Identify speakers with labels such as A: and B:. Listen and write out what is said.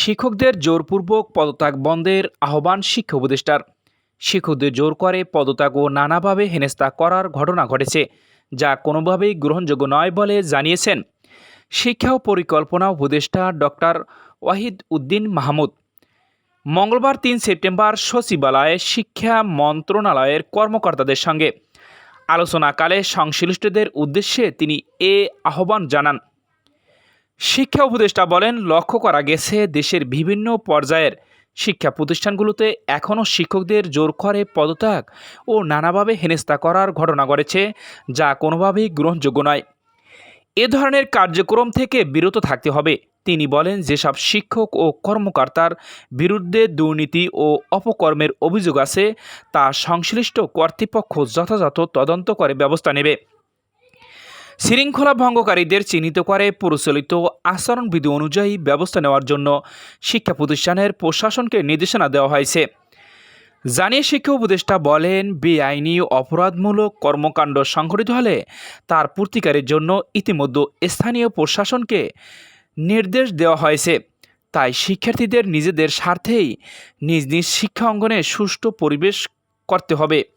A: শিক্ষকদের জোরপূর্বক পদত্যাগ বন্ধের আহ্বান শিক্ষা উপদেষ্টার। শিক্ষকদের জোর করে পদত্যাগ ও নানাভাবে হেনস্থা করার ঘটনা ঘটেছে, যা কোনোভাবেই গ্রহণযোগ্য নয় বলে জানিয়েছেন শিক্ষা ও পরিকল্পনা উপদেষ্টা ডক্টর ওয়াহিদ উদ্দিন মাহমুদ। মঙ্গলবার তিন সেপ্টেম্বর সচিবালয়ে শিক্ষা মন্ত্রণালয়ের কর্মকর্তাদের সঙ্গে। আলোচনাকালে সংশ্লিষ্টদের উদ্দেশ্যে তিনি এ আহ্বান জানান। শিক্ষা উপদেষ্টা বলেন, লক্ষ্য করা গেছে দেশের বিভিন্ন পর্যায়ের শিক্ষা প্রতিষ্ঠানগুলোতে এখনও শিক্ষকদের জোর করে পদত্যাগ ও নানাভাবে হেনস্থা করার ঘটনা ঘটেছে, যা কোনোভাবেই গ্রহণযোগ্য নয়। এ ধরনের কার্যক্রম থেকে বিরত থাকতে হবে। তিনি বলেন, যেসব শিক্ষক ও কর্মকর্তার বিরুদ্ধে দুর্নীতি ও অপকর্মের অভিযোগ আছে, তা সংশ্লিষ্ট কর্তৃপক্ষ যথাযথ তদন্ত করে ব্যবস্থা নেবে। শৃঙ্খলা ভঙ্গকারীদের চিহ্নিত করে পরিচালিত আচরণবিধি অনুযায়ী ব্যবস্থা নেওয়ার জন্য শিক্ষা প্রতিষ্ঠানের প্রশাসনকে নির্দেশনা দেওয়া হয়েছে। জানিয়ে শিক্ষা উপদেষ্টা বলেন, বেআইনি অপরাধমূলক কর্মকাণ্ড সংঘটিত হলে তার পূর্তিকারের জন্য ইতিমধ্যে স্থানীয় প্রশাসনকে নির্দেশ দেওয়া হয়েছে। তাই শিক্ষার্থীদের নিজেদের স্বার্থেই নিজ নিজ শিক্ষা অঙ্গনে সুষ্ঠু পরিবেশ করতে হবে।